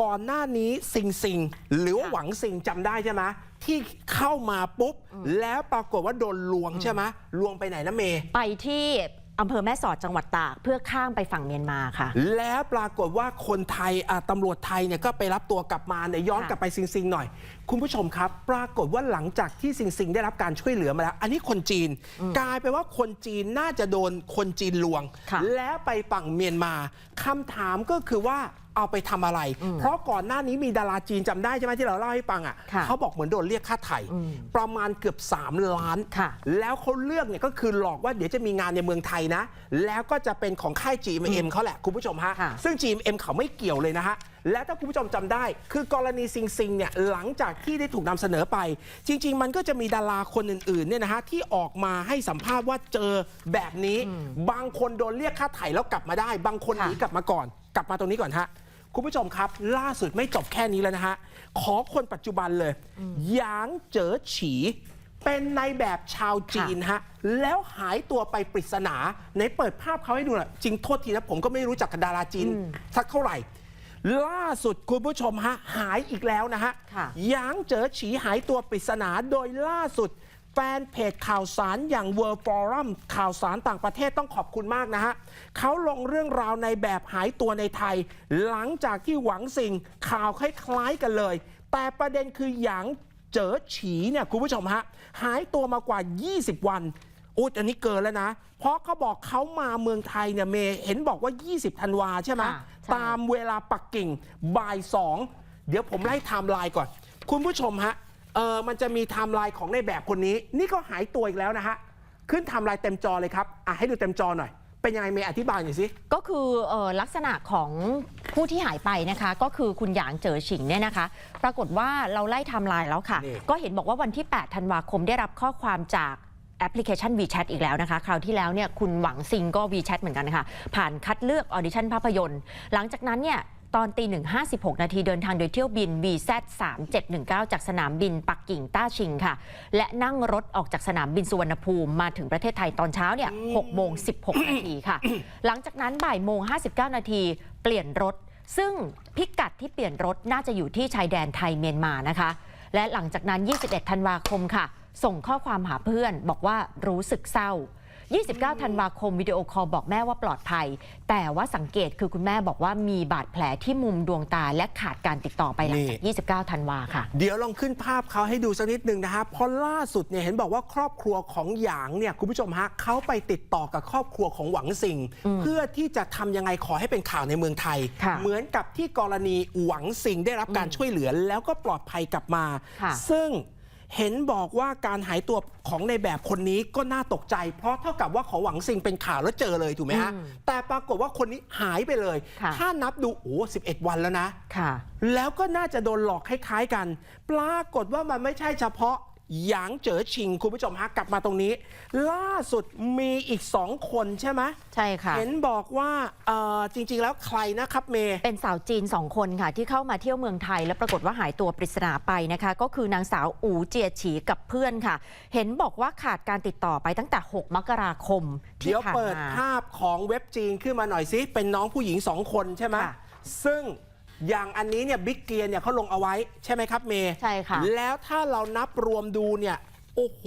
ก่อนหน้านี้สิงสิงหรือว่าค่ะหวังสิงจำได้ใช่ไหมที่เข้ามาปุ๊บ แล้วปรากฏว่าโดนลวงใช่ไหมลวงไปไหนนะเมย์ไปที่อำเภอแม่สอดจังหวัดตากเพื่อข้ามไปฝั่งเมียนมาค่ะ แล้วปรากฏว่าคนไทยอะตำรวจไทยเนี่ยก็ไปรับตัวกลับมาเนี่ยย้อนค่ะกลับไปซิงซิงหน่อย คุณผู้ชมครับ ปรากฏว่าหลังจากที่ซิงซิงได้รับการช่วยเหลือมาแล้ว อันนี้คนจีน กลายเป็นว่าคนจีนน่าจะโดนคนจีนลวงค่ะแล้วไปฝั่งเมียนมาคำถามก็คือว่า เอาไปทำอะไร เพราะก่อนหน้านี้มีดาราจีนจำได้ใช่ไหมที่เราเล่าให้ฟังอะค่ะเขาบอกเหมือนโดนเรียกค่าไถ่ประมาณเกือบ 3 ล้านค่ะแล้วเขาเลือกเนี่ยก็คือหลอกว่าเดี๋ยวจะมีงานในเมืองไทยนะ แล้วก็จะเป็นของค่าย GMM เขาแหละคุณผู้ชมฮะค่ะซึ่ง GMM เขาไม่เกี่ยวเลยนะฮะและถ้าคุณผู้ชมจำได้ คือกรณีซิงซิงเนี่ยหลังจากที่ได้ถูกนำเสนอไป จริง ๆ มันก็จะมีดาราคนอื่นๆเนี่ยนะฮะที่ออกมาให้สัมภาษณ์ว่าเจอแบบนี้ บางคนโดนเรียกค่าไถ่แล้วกลับมาได้ บางคนหนีค่ะกลับมาก่อน กลับมาตรงนี้ก่อนฮะ คุณผู้ชมครับ ล่าสุดไม่จบแค่นี้แล้วนะฮะ ขอคนปัจจุบันเลยหยางเจ๋อฉีเป็นในายแบบชาวจีนฮะ แล้วหายตัวไปปริศนาในเปิดภาพเขาให้ดูหน่อยจริงโทษทีนะ ผมก็ไม่รู้จักกับดาราจีนสักเท่าไหร่ ล่าสุดคุณผู้ชมฮะ หายอีกแล้วนะฮะค่ะหยางเจ๋อฉีหายตัวปริศนาโดยล่าสุด แฟนเพจข่าวสารอย่าง World Forum ข่าวสารต่างประเทศต้องขอบคุณมากนะฮะเขาลงเรื่องราวในแบบหายตัวในไทย หลังจากที่หวังสิ่งข่าวคล้ายๆกันเลย แต่ประเด็นคือหยางเจ๋อฉีเนี่ยคุณผู้ชมฮะหายตัวมากว่า 20 วันอุ้ยอันนี้เกินแล้วนะ เพราะเขาบอกเขามาเมืองไทยเนี่ยเมย์เห็นบอกว่า 20ธันวาใช่ไหมค่ะใช่ตามเวลาปักกิ่งบ่ายสองเดี๋ยวผมไล่ไทม์ไลน์ก่อน คุณผู้ชมฮะ เออมันจะมีไทม์ไลน์ของในแบบคนนี้ นี่ก็หายตัวอีกแล้วนะฮะ ขึ้นไทม์ไลน์เต็มจอเลยครับ อะให้ดูเต็มจอหน่อย เป็นยังไงเมย์อธิบายหน่อยสิ ก็คือเอ่อลักษณะของผู้ที่หายไปนะคะ ก็คือคุณหยางเจ๋อฉิงเนี่ยนะคะ ปรากฏว่าเราไล่ไทม์ไลน์แล้วค่ะ นี่ ก็เห็นบอกว่าวันที่ 8 ธันวาคมได้รับข้อความจากแอปพลิเคชัน WeChat อีกแล้วนะคะ คราวที่แล้วเนี่ยคุณหวังซิงก็ WeChat เหมือนกันนะคะผ่านคัดเลือกออดิชั่นภาพยนตร์ หลังจากนั้นเนี่ย ตอนตีหนึ่งห้าสิบหกนาทีเดินทางโดยเที่ยวบิน VZ 3719 จากสนามบินปักกิ่งต้าชิงค่ะ และนั่งรถออกจากสนามบินสุวรรณภูมิมาถึงประเทศไทยตอนเช้าเนี่ย6โมง16นาทีค่ะ หลังจากนั้นบ่ายโมง59นาทีเปลี่ยนรถ ซึ่งพิกัดที่เปลี่ยนรถน่าจะอยู่ที่ชายแดนไทยเมียนมานะคะ และหลังจากนั้น 21 ธันวาคมค่ะ ส่งข้อความหาเพื่อนบอกว่ารู้สึกเศร้า 29 ธันวาคมวิดีโอคอลบอกแม่ว่าปลอดภัย แต่ว่าสังเกตคือคุณแม่บอกว่ามีบาดแผลที่มุมดวงตาและขาดการติดต่อไปหลังจาก29 ธันวาค่ะ เดี๋ยวลองขึ้นภาพเขาให้ดูสักนิดหนึ่งนะฮะเพราะล่าสุดเนี่ยเห็นบอกว่าครอบครัวของหยางเนี่ยคุณผู้ชมฮะเขาไปติดต่อกับครอบครัวของหวังสิงเพื่อที่จะทำยังไงขอให้เป็นข่าวในเมืองไทยค่ะเหมือนกับที่กรณีหวังสิงได้รับการช่วยเหลือแล้วก็ปลอดภัยกลับมาค่ะซึ่ง เห็นบอกว่าการหายตัวของในแบบคนนี้ก็น่าตกใจ เพราะเท่ากับว่าของหวังซิงเป็นข่าวแล้วเจอเลยถูกไหมฮะอืมแต่ปรากฏว่าคนนี้หายไปเลยค่ะถ้านับดูโอ้11วันแล้วนะค่ะแล้วก็น่าจะโดนหลอกคล้ายๆกัน ปรากฏว่ามันไม่ใช่เฉพาะ หยางเจ๋อชิง คุณผู้ชมฮะกลับมาตรงนี้ ล่าสุดมีอีกสองคนใช่ไหมใช่ค่ะ เห็นบอกว่าเอ่อจริง ๆ แล้วใครนะครับเมย์ เป็นสาวจีน2คนค่ะ ที่เข้ามาเที่ยวเมืองไทย และปรากฏว่าหายตัวปริศนาไปนะคะ ก็คือนางสาวอูเจียฉีกับเพื่อนค่ะ เห็นบอกว่าขาดการติดต่อไปตั้งแต่ 6 มกราคมที่เดี๋ยวผ่านเปิดมา ภาพของเว็บจีนขึ้นมาหน่อยสิ เป็นน้องผู้หญิงสองคนใช่ไหมค่ะ ซึ่ง อย่างอันนี้เนี่ยบิ๊กเกียร์เนี่ยเขาลงเอาไว้ใช่ไหมครับเมย์ใช่ค่ะ แล้วถ้าเรานับรวมดูเนี่ย โอ้โห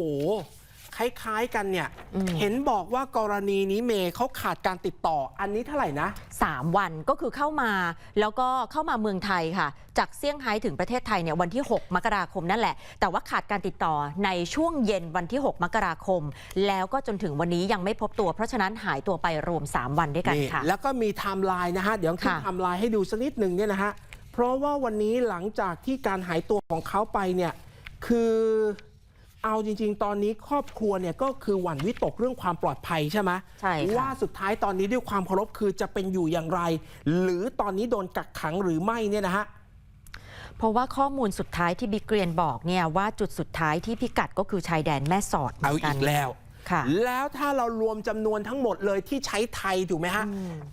คล้ายๆกันเนี่ย เห็นบอกว่ากรณีนี้เมย์เขาขาดการติดต่ออันนี้เท่าไหร่นะ 3 วันก็คือเข้ามาแล้วก็เข้ามาเมืองไทยค่ะ จากเซี่ยงไฮ้ถึงประเทศไทยเนี่ยวันที่ 6 มกราคมนั่นแหละ แต่ว่าขาดการติดต่อในช่วงเย็นวันที่ 6 มกราคม แล้วก็จนถึงวันนี้ยังไม่พบตัว เพราะฉะนั้นหายตัวไปรวม 3 วันด้วยกันนี่ค่ะ แล้วก็มีไทม์ไลน์นะฮะเดี๋ยวขึ้นค่ะไทม์ไลน์ให้ดูสักนิดหนึ่งเนี่ยนะฮะเพราะว่าวันนี้หลังจากที่การหายตัวของเขาไปเนี่ยคือ เอาจริง ๆ ตอนนี้ครอบครัวเนี่ยก็คือหวั่นวิตกเรื่องความปลอดภัยใช่ไหมใช่ค่ะว่าสุดท้ายตอนนี้ด้วยความเคารพคือจะเป็นอยู่อย่างไร หรือตอนนี้โดนกักขังหรือไม่เนี่ยนะฮะเพราะว่าข้อมูลสุดท้ายที่บิ๊กเกรียนบอกเนี่ยว่าจุดสุดท้ายที่พิกัดก็คือชายแดนแม่สอดหมืเอานนอีกแล้วค่ะแล้วถ้าเรารวมจำนวนทั้งหมดเลยที่ใช้ไทยถูกไหมฮะ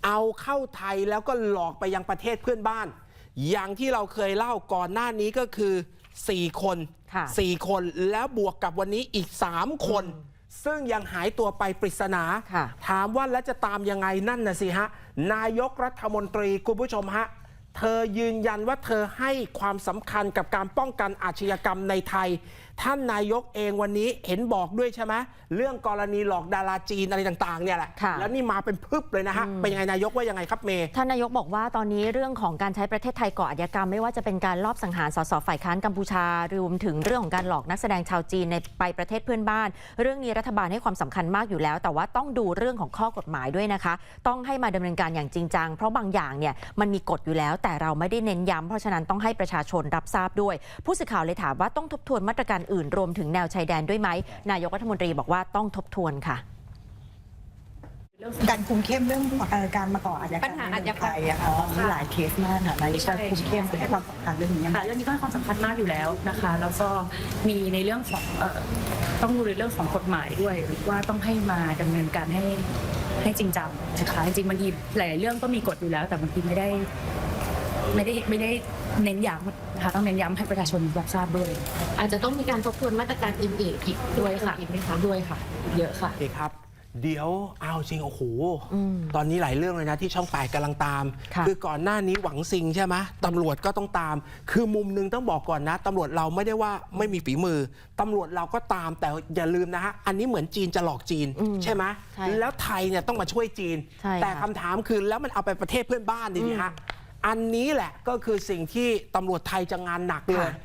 เอาเข้าไทยแล้วก็หลอกไปยังประเทศเพื่อนบ้าน อย่างที่เราเคยเล่าก่อนหน้านี้ก็คือ 4 คนค่ะ4คนแล้วบวกกับวันนี้อีก 3 คน ซึ่งยังหายตัวไปปริศนา ค่ะถามว่าแล้วจะตามยังไงนั่นนะสิฮะ นายกรัฐมนตรีคุณผู้ชมฮะ เธอยืนยันว่าเธอให้ความสำคัญกับการป้องกันอาชญากรรมในไทย ท่านนายกเองวันนี้เห็นบอกด้วยใช่ไหมเรื่องกรณีหลอกดาราจีนอะไรต่างๆเนี่ยแหละค่ะ แล้วนี่มาเป็นพึบเลยนะฮะเป็นยังไงนายกว่ายังไงครับเมย์ ท่านนายกบอกว่าตอนนี้เรื่องของการใช้ประเทศไทยก่ออาชญากรรม ไม่ว่าจะเป็นการลอบสังหารสสฝ่ายค้านกัมพูชารวมถึงเรื่องของการหลอกนักแสดงชาวจีนในไปประเทศเพื่อนบ้าน เรื่องนี้รัฐบาลให้ความสำคัญมากอยู่แล้ว แต่ว่าต้องดูเรื่องของข้อกฎหมายด้วยนะคะ ต้องให้มาดำเนินการอย่างจริงจังเพราะบางอย่างเนี่ยมันมีกฎอยู่แล้ว แต่เราไม่ได้เน้นย้ำเพราะฉะนั้นต้องให้ประชาชนรับทราบด้วย ผู้สื่อข่าวเลยถามว่าต้องทบทวนมาตรการอื่นรวมถึงแนวชายแดนด้วยไหม นายกรัฐมนตรีบอกว่าต้องทบทวนค่ะการคุมเข้มเรื่องเอ่อการมาก่ออาชญากรรมปัญหาอาชญากรรมในไทยอะค่ะมีหลายเคสมากค่ะนายกการคุมเข้มให้ความสำคัญเรื่องนี้ยังไงค่ะเรื่องนี้ก็ให้ความสำคัญมากอยู่แล้วนะคะ แล้วก็มีในเรื่องของเอ่อต้องดูในเรื่องของกฎหมายด้วยว่าต้องให้มาดำเนินการให้ให้จริงจังนะคะจริงๆบางทีหลายๆเรื่องก็มีกฎอยู่แล้ว แต่บางทีไม่ได้ ไม่ได้ไม่ได้เน้นย้ำนะคะต้องเน้นย้ำให้ประชาชนรับทราบด้วย อาจจะต้องมีการทบทวนมาตรการอื่นๆอีกด้วยค่ะอีกไหมคะด้วยค่ะ เยอะค่ะ โอเคครับ เดี๋ยวเอาจริงโอ้โหอืมตอนนี้หลายเรื่องเลยนะที่ช่องแปดกำลังตาม ค่ะอก่อนหน้านี้หวังซิงใช่ไหมตำรวจก็ต้องตาม คือมุมหนึงต้องบอกก่อนนะตำรวจเราไม่ได้ว่าไม่มีฝีมือตำรวจเราก็ตามแต่อย่าลืมนะฮะอันนี้เหมือนจีนจะหลอกจีนอืมใช่ไหมใช่แล้วไทยเนี่ยต้องมาช่วยจีน ใช่ค่ะแต่คำถามคือแล้วมันเอาไปประเทศเพื่อนบ้านดีฮะ อันนี้แหละก็คือสิ่งที่ตำรวจไทยจะงานหนักเลยค่ะ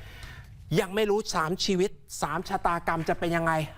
ยังไม่รู้ 3 ชีวิต 3 ชะตากรรมจะเป็นยังไง